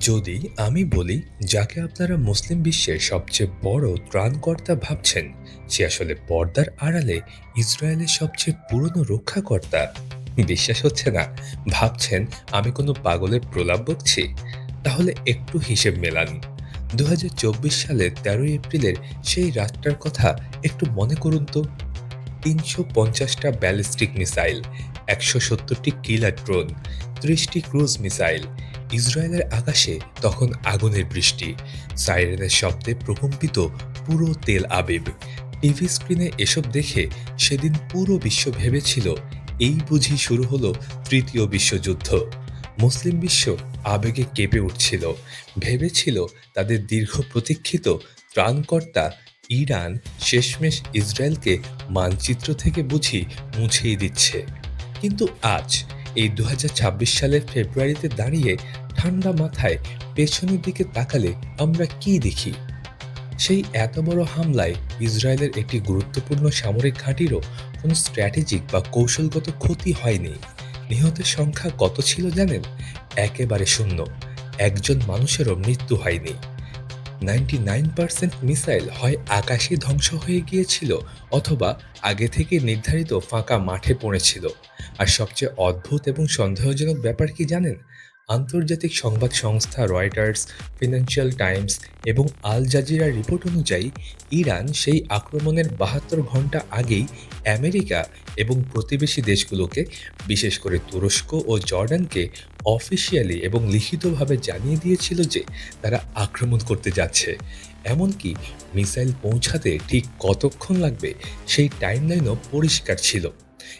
যদি আমি বলি, যাকে আপনারা মুসলিম বিশ্বের সবচেয়ে বড় ত্রাণকর্তা ভাবছেন, সে আসলে পর্দার আড়ালে ইসরায়েলের সবচেয়ে পুরনো রক্ষাকর্তা। বিশ্বাস হচ্ছে না। ভাবছেন, আমি কোনো পাগলের প্রলাপ বকছি? তাহলে একটু হিসেব মেলান। দু হাজার চব্বিশ সালের তেরোই এপ্রিলের সেই রাতটার কথা একটু মনে করুন তো। তিনশো পঞ্চাশটা ব্যালিস্টিক মিসাইল, একশো সত্তরটি কিলার ড্রোন, ত্রিশটি ক্রুজ মিসাইল ইসরায়েলের আকাশে তখন আগুনের বৃষ্টি, সাইরেনের শব্দে প্রকম্পিত পুরো তেল আবিব। টিভি স্ক্রিনে এসব দেখে সেদিন পুরো বিশ্ব ভেবেছিল, এই বুঝি শুরু হলো তৃতীয় বিশ্বযুদ্ধ। মুসলিম বিশ্ব আবেগে কেঁপে উঠছিল। ভেবেছিল তাদের দীর্ঘ প্রতীক্ষিত ত্রাণকর্তা ইরান শেষমেশ ইসরায়েলকে মানচিত্র থেকে বুঝি মুছেই দিচ্ছে। কিন্তু আজ এই দু হাজার ছাব্বিশ সালের ফেব্রুয়ারিতে দাঁড়িয়ে ঠান্ডা মাথায় পেছনের দিকে তাকালে আমরা কি দেখি? সেই এত বড় হামলায় ইসরায়েলের একটি গুরুত্বপূর্ণ সামরিক ঘাঁটিরও কোনো স্ট্র্যাটেজিক বা কৌশলগত ক্ষতি হয়নি। নিহতের সংখ্যা কত ছিল জানেন? একেবারে শূন্য। একজন মানুষেরও মৃত্যু হয়নি। নাইনটি নাইন পার্সেন্ট মিসাইল হয় আকাশে ধ্বংস হয়ে গিয়েছিল অথবা আগে থেকে নির্ধারিত ফাঁকা মাঠে পড়েছিল। আর সবচেয়ে অদ্ভুত এবং সন্দেহজনক ব্যাপার কি জানেন? আন্তর্জাতিক সংবাদ সংস্থা রয়টার্স, ফিনান্সিয়াল টাইমস এবং আল জাজিরার রিপোর্ট অনুযায়ী, ইরান সেই আক্রমণের বাহাত্তর ঘণ্টা আগেই আমেরিকা এবং প্রতিবেশী দেশগুলোকে, বিশেষ করে তুরস্ক ও জর্ডানকে, অফিসিয়ালি এবং লিখিতভাবে জানিয়ে দিয়েছিল যে, তারা আক্রমণ করতে যাচ্ছে। এমনকি মিসাইল পৌঁছাতে ঠিক কতক্ষণ লাগবে সেই টাইমলাইনও পরিষ্কার ছিল।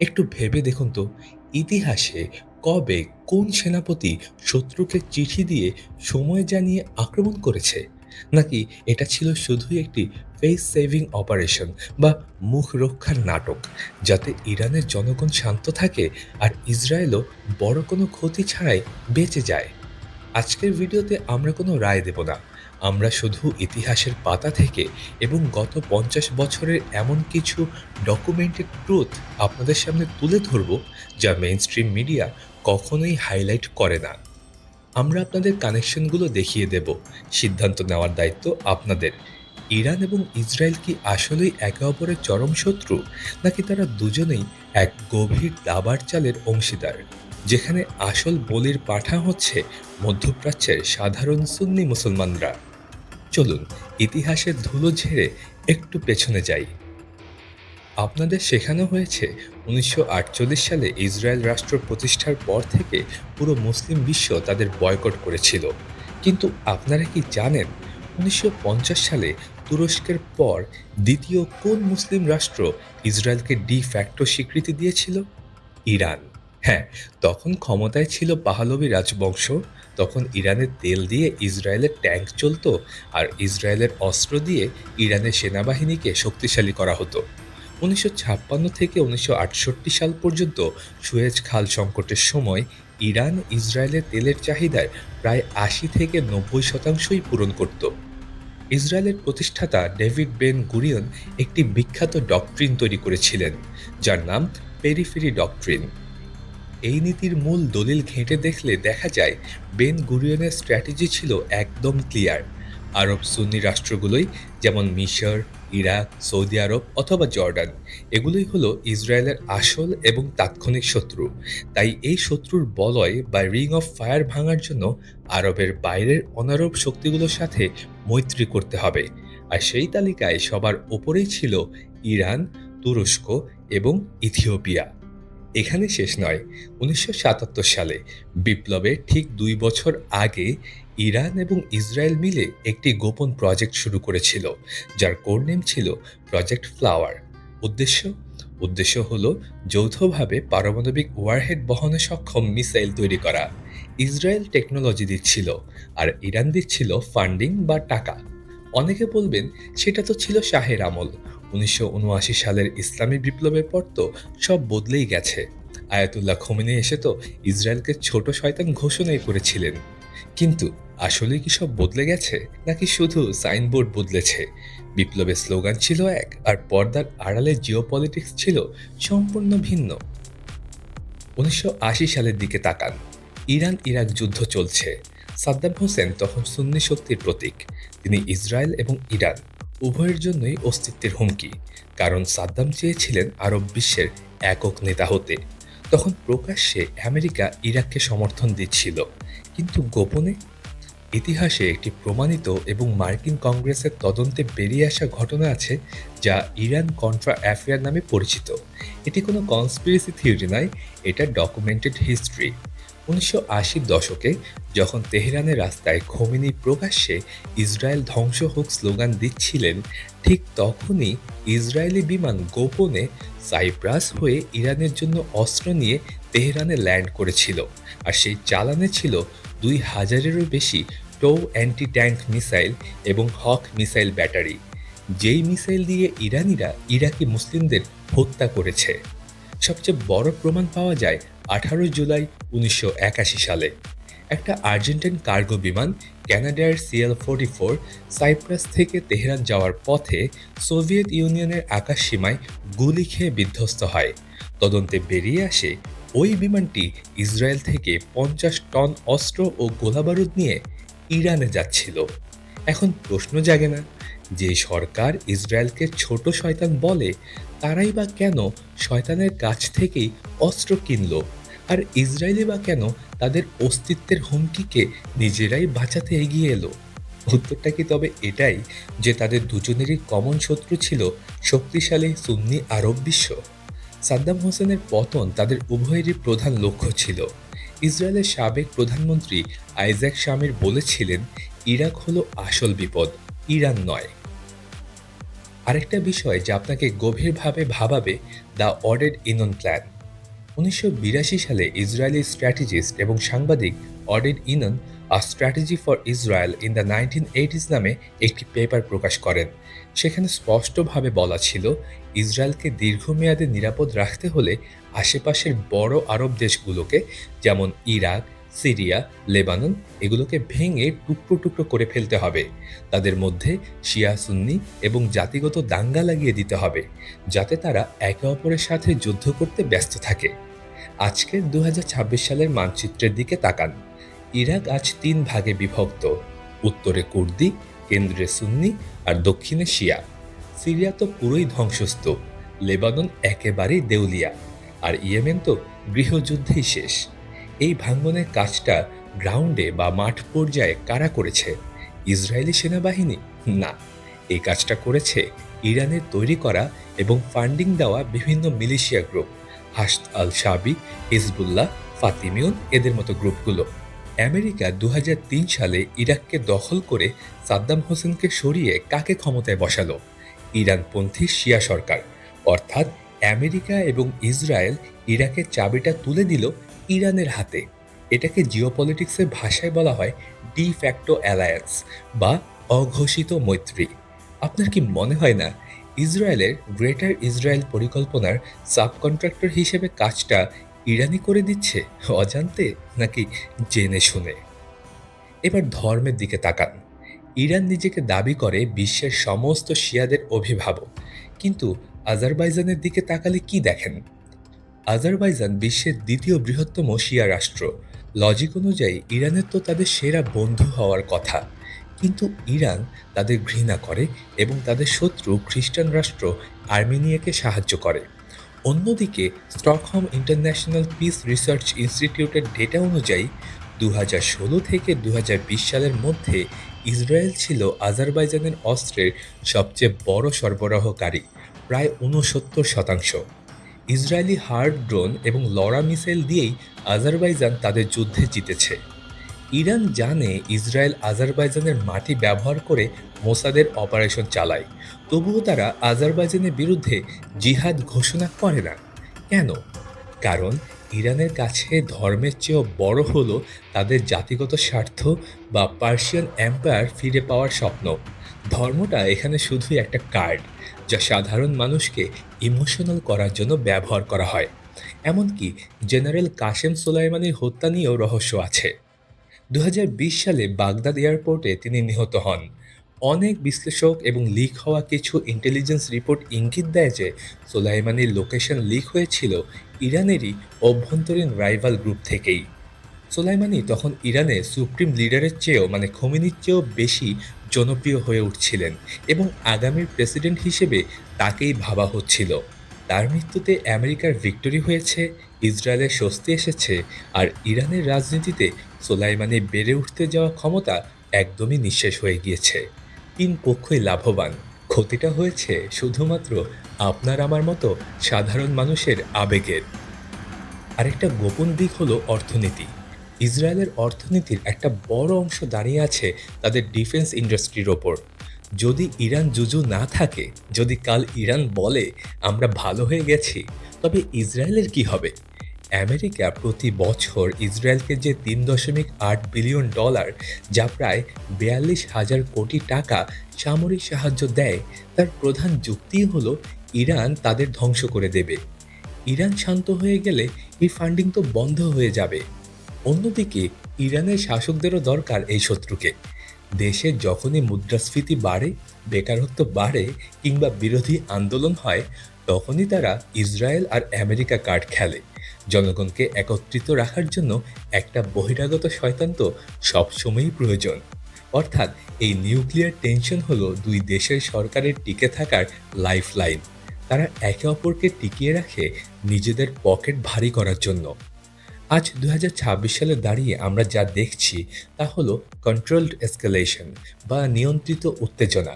একটু ভেবে দেখুন তো, ইতিহাসে কবে কোন সেনাপতি শত্রুকে চিঠি দিয়ে সময় জানিয়ে আক্রমণ করেছে? নাকি এটা ছিল শুধুই একটি ফেস সেভিং অপারেশন বা মুখ রক্ষার নাটক, যাতে ইরানের জনগণ শান্ত থাকে আর ইসরায়েলও বড় কোনো ক্ষতি ছাড়াই বেঁচে যায়? আজকের ভিডিওতে আমরা কোনো রায় দেব না। আমরা শুধু ইতিহাসের পাতা থেকে এবং গত পঞ্চাশ বছরের এমন কিছু ডকুমেন্টেড ট্রুথ আপনাদের সামনে তুলে ধরব যা মেইন স্ট্রিম মিডিয়া কখনোই হাইলাইট করে না। আমরা আপনাদের কানেকশনগুলো দেখিয়ে দেব, সিদ্ধান্ত নেওয়ার দায়িত্ব আপনাদের। ইরান এবং ইসরায়েল কি আসলেই একে অপরের চরম শত্রু, নাকি তারা দুজনেই এক গভীর দাবার চালের অংশীদার, যেখানে আসল বলির পাঠা হচ্ছে মধ্যপ্রাচ্যের সাধারণ সুন্নি মুসলমানরা? চলুন, ইতিহাসের ধুলো ঝেড়ে একটু পেছনে যাই। আপনাদের শেখানো হয়েছে, উনিশশো আটচল্লিশ সালে ইসরায়েল রাষ্ট্র প্রতিষ্ঠার পর থেকে পুরো মুসলিম বিশ্ব তাদের বয়কট করেছিল। কিন্তু আপনারা কি জানেন, উনিশশো পঞ্চাশ সালে তুরস্কের পর দ্বিতীয় কোন মুসলিম রাষ্ট্র ইসরায়েলকে ডি ফ্যাক্টো স্বীকৃতি দিয়েছিল? ইরান। হ্যাঁ তখন ক্ষমতায় ছিল পাহলবি রাজবংশ তখন ইরানের তেল দিয়ে ইসরায়েলের ট্যাঙ্ক চলত আর ইসরায়েলের অস্ত্র দিয়ে ইরানের সেনাবাহিনীকে শক্তিশালী করা হতো। উনিশশো ছাপ্পান্ন থেকে উনিশশো আটষট্টি সাল পর্যন্ত সুয়েজ খাল সংকটের সময় ইরান ইসরায়েলের তেলের চাহিদায় প্রায় আশি থেকে নব্বই শতাংশই পূরণ করত। ইসরায়েলের প্রতিষ্ঠাতা ডেভিড বেন গুরিয়ন একটি বিখ্যাত ডকট্রিন তৈরি করেছিলেন, যার নাম পেরিফেরি ডকট্রিন। এই নীতির মূল দলিল ঘেঁটে দেখলে দেখা যায়, বেন গুরিয়নের স্ট্র্যাটেজি ছিল একদম ক্লিয়ার। আরব সুন্নি রাষ্ট্রগুলোই, যেমন মিশর, ইরাক, সৌদি আরব অথবা জর্ডান, এগুলোই হলো ইসরায়েলের আসল এবং তাৎক্ষণিক শত্রু। তাই এই শত্রুর বলয় বা রিং অফ ফায়ার ভাঙার জন্য আরবের বাইরের অনারব শক্তিগুলোর সাথে মৈত্রী করতে হবে। আর সেই তালিকায় সবার ওপরেই ছিল ইরান, তুরস্ক এবং ইথিওপিয়া। এখানে শেষ নয়। উনিশশো সালে বিপ্লবের ঠিক দুই বছর আগে ইরান এবং ইসরায়েল মিলে একটি গোপন প্রজেক্ট শুরু করেছিল, যার কোড নেম ছিল প্রজেক্ট ফ্লাওয়ার। উদ্দেশ্য? উদ্দেশ্য হল যৌথভাবে পারমাণবিক ওয়ারহেড বহনে সক্ষম মিসাইল তৈরি করা। ইসরায়েল টেকনোলজি দিচ্ছিল আর ইরান দিচ্ছিল ফান্ডিং বা টাকা। অনেকে বলবেন সেটা তো ছিল শাহের আমল। উনিশশো উনআশি সালের ইসলামী বিপ্লবের পর তো সব বদলেই গেছে। আয়াতুল্লাহ খোমেনি এসে তো ইসরায়েলকে ছোট শয়তান ঘোষণাই করেছিলেন। কিন্তু আসলে কি সব বদলে গেছে? নাকি শুধু সাইনবোর্ড বদলেছে? বিপ্লবের স্লোগান ছিল এক, আর পর্দার আড়ালে জিওপলিটিক্স ছিল সম্পূর্ণ ভিন্ন। উনিশশো আশি সালের দিকে তাকান। ইরান ইরাক যুদ্ধ চলছে। সাদ্দাম হোসেন তখন সুন্নি শক্তির প্রতীক। তিনি ইসরায়েল এবং ইরান, উভয়ের জন্যই অস্তিত্বের হুমকি। কারণ সাদ্দাম চেয়েছিলেন আরব বিশ্বের একক নেতা হতে। তখন প্রকাশ্যে আমেরিকা ইরাককে সমর্থন দিচ্ছিল। কিন্তু গোপনে ইতিহাসে একটি প্রমাণিত এবং মার্কিন কংগ্রেসের তদন্তে বেরিয়ে আসা ঘটনা আছে যা ইরান কন্ট্রা অ্যাফেয়ার নামে পরিচিত। এটি কোনো কনস্পিরেসি থিওরি নয়, এটা ডকুমেন্টেড হিস্ট্রি উনিশশো দশকে যখন তেহরানের রাস্তায় খোমেনি প্রকাশ্যে ইসরায়েল ধ্বংস হোক স্লোগান দিচ্ছিলেন, ঠিক তখনই ইসরায়েলি বিমান গোপনে সাইপ্রাস হয়ে ইরানের জন্য অস্ত্র নিয়ে তেহরানে ল্যান্ড করেছিল আর সেই চালানে ছিল দুই হাজারেরও বেশি টো অ্যান্টি ট্যাঙ্ক মিসাইল এবং হক মিসাইল ব্যাটারি, যেই মিসাইল দিয়ে ইরানিরা ইরাকি মুসলিমদের হত্যা করেছে। সবচেয়ে বড় প্রমাণ পাওয়া যায় আঠারো জুলাই উনিশশো একাশি সালে। একটা আর্জেন্টাইন কার্গো বিমান ক্যানাডার সিএল ফোর্টি ফোর সাইপ্রাস থেকে তেহরান যাওয়ার পথে সোভিয়েত ইউনিয়নের আকাশ সীমায় গুলি খেয়ে বিধ্বস্ত হয়। তদন্তে বেরিয়ে আসে ওই বিমানটি ইসরায়েল থেকে পঞ্চাশ টন অস্ত্র ও গোলাবারুদ নিয়ে ইরানে যাচ্ছিল। এখন প্রশ্ন জাগে না, যে সরকার ইসরায়েলকে ছোট শয়তান বলে, তারাই বা কেন শয়তানের কাছ থেকেই অস্ত্র কিনল? আর ইসরায়েলি বা কেন তাদের অস্তিত্বের হুমকিকে নিজেরাই বাঁচাতে এগিয়ে এলো? উত্তরটা কি তবে এটাই যে তাদের দুজনেরই কমন শত্রু ছিল শক্তিশালী সুন্নি আরব বিশ্ব। সাদ্দাম হোসেনের পতন তাদের উভয়েরই প্রধান লক্ষ্য ছিল। ইসরায়েলের সাবেক প্রধানমন্ত্রী আইজ্যাক শামির বলেছিলেন, ইরাক হলো আসল বিপদ, ইরান নয়। আরেকটা বিষয় যা আপনাকে গভীরভাবে ভাবাবে, দ্য অর্ডেড ইনন প্ল্যান উনিশশো বিরাশি সালে ইসরায়েলি স্ট্র্যাটেজিস্ট এবং সাংবাদিক Oded Yinon a strategy for Israel in the nineteen eighties নামে একটি পেপার প্রকাশ করেন। সেখানে স্পষ্টভাবে বলা ছিল, ইসরায়েলকে দীর্ঘমেয়াদে নিরাপদ রাখতে হলে আশেপাশের বড় আরব দেশগুলোকে, যেমন ইরাক, সিরিয়া, লেবানন, এগুলোকে ভেঙে টুকরো টুকরো করে ফেলতে হবে। তাদের মধ্যে শিয়া, সুন্নি এবং জাতিগত দাঙ্গা লাগিয়ে দিতে হবে, যাতে তারা একে অপরের সাথে যুদ্ধ করতে ব্যস্ত থাকে। আজকের দু হাজার ছাব্বিশ সালের মানচিত্রের দিকে তাকান। ইরাক আজ তিন ভাগে বিভক্ত। উত্তরে কুর্দি, কেন্দ্রে সুন্নি আর দক্ষিণে শিয়া। সিরিয়া তো পুরোই ধ্বংসস্তূপ। লেবানন একেবারেই দেউলিয়া। আর ইয়েমেন তো গৃহযুদ্ধেই শেষ। এই ভাঙ্গনের কাজটা গ্রাউন্ডে বা মাঠ পর্যায়ে কারা করেছে? ইসরায়েলি সেনাবাহিনী? না। এই কাজটা করেছে ইরানের তৈরি করা এবং ফান্ডিং দেওয়া বিভিন্ন militia group. Hashd al Shaabi Hezbollah, Fatemiyoun এদের মতো গ্রুপগুলো। আমেরিকা দু হাজার তিন সালে ইরাককে দখল করে সাদ্দাম হোসেনকে সরিয়ে কাকে ক্ষমতায় বসালো? ইরানপন্থী শিয়া সরকার। অর্থাৎ আমেরিকা এবং ইসরায়েল ইরাকের চাবিটা তুলে দিল ইরানের হাতে। এটাকে জিওপলিটিক্সের ভাষায় বলা হয় ডি ফ্যাক্টো অ্যালায়েন্স বা অঘোষিত মৈত্রী। আপনার কি মনে হয় না ইসরায়েলের গ্রেটার ইসরায়েল পরিকল্পনার সাবকন্ট্রাক্টর হিসেবে কাজটা ইরানি করে দিচ্ছে, অজান্তে নাকি জেনে শুনে? এবার ধর্মের দিকে তাকান। ইরান নিজেকে দাবি করে বিশ্বের সমস্ত শিয়াদের অভিভাবক। কিন্তু আজারবাইজানের দিকে তাকালে কি দেখেন? আজারবাইজান বিশ্বের দ্বিতীয় বৃহত্তম শিয়া রাষ্ট্র। লজিক অনুযায়ী ইরানের তো তাদের সেরা বন্ধু হওয়ার কথা। কিন্তু ইরান তাদের ঘৃণা করে এবং তাদের শত্রু খ্রিস্টান রাষ্ট্র আর্মেনিয়াকে সাহায্য করে। অন্যদিকে স্টকহোম ইন্টারন্যাশনাল পিস রিসার্চ ইনস্টিটিউটের ডেটা অনুযায়ী দু থেকে দু হাজার বিশ সালের মধ্যে ইসরায়েল ছিল আজারবাইজানের অস্ত্রের সবচেয়ে বড় সরবরাহকারী, প্রায় ঊনসত্তর শতাংশ। ইসরায়েলি হার্ড ড্রোন এবং লড়া মিসাইল দিয়েই আজারবাইজান তাদের যুদ্ধে জিতেছে। ইরান জানে ইসরায়েল আজারবাইজানের মাটি ব্যবহার করে মোসাদের অপারেশন চালায়। তবুও তারা আজারবাইজানের বিরুদ্ধে জিহাদ ঘোষণা করে না। কেন? কারণ ইরানের কাছে ধর্মের চেয়েও বড় হলো তাদের জাতিগত স্বার্থ বা পার্সিয়ান এম্পায়ার ফিরে পাওয়ার স্বপ্ন। ধর্মটা এখানে শুধুই একটা কার্ড, যা সাধারণ মানুষকে ইমোশনাল করার জন্য ব্যবহার করা হয়। এমনকি জেনারেল কাশেম সোলাইমানির হত্যা নিয়েও রহস্য আছে। দু হাজার বিশ সালে বাগদাদ এয়ারপোর্টে তিনি নিহত হন। অনেক বিশ্লেষক এবং লিক হওয়া কিছু ইন্টেলিজেন্স রিপোর্ট ইঙ্গিত দেয় যে সোলাইমানির লোকেশন লিক হয়েছিল ইরানেরই অভ্যন্তরীণ রাইভাল গ্রুপ থেকেই। সোলাইমানি তখন ইরানে সুপ্রিম লিডারের চেয়েও মানে খোমেনির চেয়েও বেশি জনপ্রিয় হয়ে উঠছিলেন এবং আগামীর প্রেসিডেন্ট হিসেবে তাকেই ভাবা হচ্ছিল। তার মৃত্যুতে আমেরিকার ভিক্টোরি হয়েছে, ইসরায়েলের স্বস্তি এসেছে আর ইরানের রাজনীতিতে সোলাইমানি বেড়ে উঠতে যাওয়া ক্ষমতা একদমই নিঃশেষ হয়ে গিয়েছে। তিন পক্ষই লাভবান। ক্ষতিটা হয়েছে শুধুমাত্র আপনার আমার মতো সাধারণ মানুষের আবেগের। আরেকটা গোপন দিক হলো অর্থনীতি। ইসরায়েলের অর্থনীতির একটা বড় অংশ দাঁড়িয়ে আছে তাদের ডিফেন্স ইন্ডাস্ট্রির ওপর। যদি ইরান জুজু না থাকে, যদি কাল ইরান বলে, আমরা ভালো হয়ে গেছি, তবে ইসরায়েলের কি হবে? আমেরিকা প্রতি বছর ইসরায়েলকে যে তিন দশমিক আট বিলিয়ন ডলার, যা প্রায় বিয়াল্লিশ হাজার কোটি টাকা সামরিক সাহায্য দেয়, তার প্রধান যুক্তিই হল ইরান তাদের ধ্বংস করে দেবে। ইরান শান্ত হয়ে গেলে এই ফান্ডিং তো বন্ধ হয়ে যাবে। অন্যদিকে, ইরানের শাসকদেরও দরকার এই শত্রুকে। দেশে যখনই মুদ্রাস্ফীতি বাড়ে, বেকারত্ব বাড়ে কিংবা বিরোধী আন্দোলন হয়, তখনই তারা ইসরায়েল আর আমেরিকা কার্ড খেলে। জনগণকে একত্রিত রাখার জন্য একটা বহিরাগত শয়তান তো সবসময়ই প্রয়োজন। অর্থাৎ এই নিউক্লিয়ার টেনশন হলো দুই দেশের সরকারের টিকে থাকার লাইফ লাইন তারা একে অপরকে টিকিয়ে রাখে নিজেদের পকেট ভারী করার জন্য। আজ দু হাজার ছাব্বিশ সালে দাঁড়িয়ে আমরা যা দেখছি তা হলো কন্ট্রোলড এসকালেশন বা নিয়ন্ত্রিত উত্তেজনা।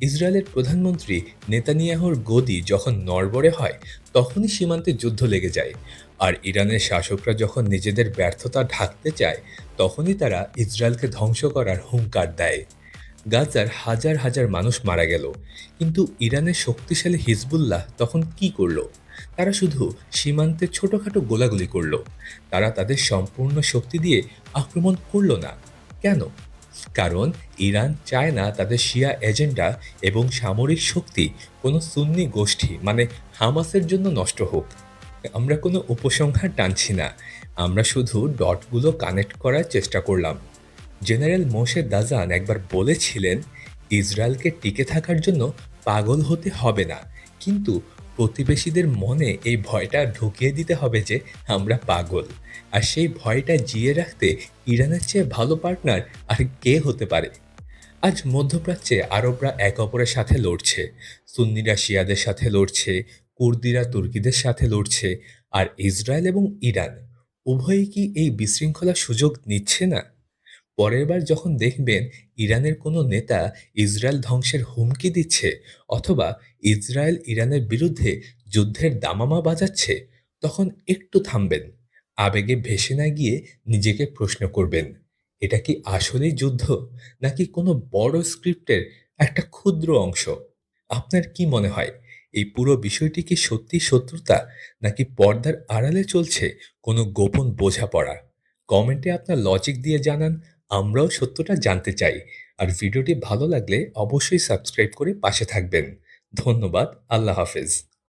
ইসরায়েলের প্রধানমন্ত্রী নেতানিয়াহুর গদি যখন নড়বড়ে হয়, তখনই সীমান্তে যুদ্ধ লেগে যায়। আর ইরানের শাসকরা যখন নিজেদের ব্যর্থতা ঢাকতে চায়, তখনই তারা ইসরায়েলকে ধ্বংস করার হুঙ্কার দেয়। গাজার হাজার হাজার মানুষ মারা গেল। কিন্তু ইরানের শক্তিশালী হিজবুল্লাহ তখন কি করল? তারা শুধু সীমান্তে ছোটখাটো গোলাগুলি করল। তারা তাদের সম্পূর্ণ শক্তি দিয়ে আক্রমণ করল না। কেন? কারণ ইরান চায় না তাদের শিয়া এজেন্ডা এবং সামরিক শক্তি কোনো সুন্নি গোষ্ঠী মানে হামাসের জন্য নষ্ট হোক। আমরা কোনো উপসংহার টানছি না। আমরা শুধু ডটগুলো কানেক্ট করার চেষ্টা করলাম। জেনারেল মোশে দাজান একবার বলেছিলেন, ইসরায়েলকে টিকে থাকার জন্য পাগল হতে হবে না। কিন্তু প্রতিবেশীদের মনে এই ভয়টা ঢুকিয়ে দিতে হবে যে আমরা পাগল। আর সেই ভয়টা জিয়ে রাখতে ইরানের চেয়ে ভালো পার্টনার আর কে হতে পারে? আজ মধ্যপ্রাচ্যে আরবরা এক অপরের সাথে লড়ছে। সুন্নিরা শিয়াদের সাথে লড়ছে কুর্দিরা তুর্কিদের সাথে লড়ছে আর ইসরায়েল এবং ইরান উভয়ই কি এই বিশৃঙ্খলার সুযোগ নিচ্ছে না? পরের বার যখন দেখবেন ইরানের কোনো নেতা ইসরায়েল ধ্বংসের হুমকি দিচ্ছে অথবা ইসরায়েল ইরানের বিরুদ্ধে যুদ্ধের দামামা বাজাচ্ছে, তখন একটু থামবেন, আবেগে ভেসে না গিয়ে নিজেকে প্রশ্ন করবেন, এটা কি আসলেই যুদ্ধ নাকি কোনো বড় স্ক্রিপ্টের একটা ক্ষুদ্র অংশ? আপনার কি মনে হয়? এই পুরো বিষয়টি কি সত্যি শত্রুতা, নাকি পর্দার আড়ালে চলছে কোনো গোপন বোঝাপড়া? কমেন্টে আপনার লজিক দিয়ে জানান, আমরাও সত্যটা জানতে চাই। আর ভিডিওটি ভালো লাগলে অবশ্যই সাবস্ক্রাইব করে পাশে থাকবেন। ধন্যবাদ, আল্লাহ হাফেজ।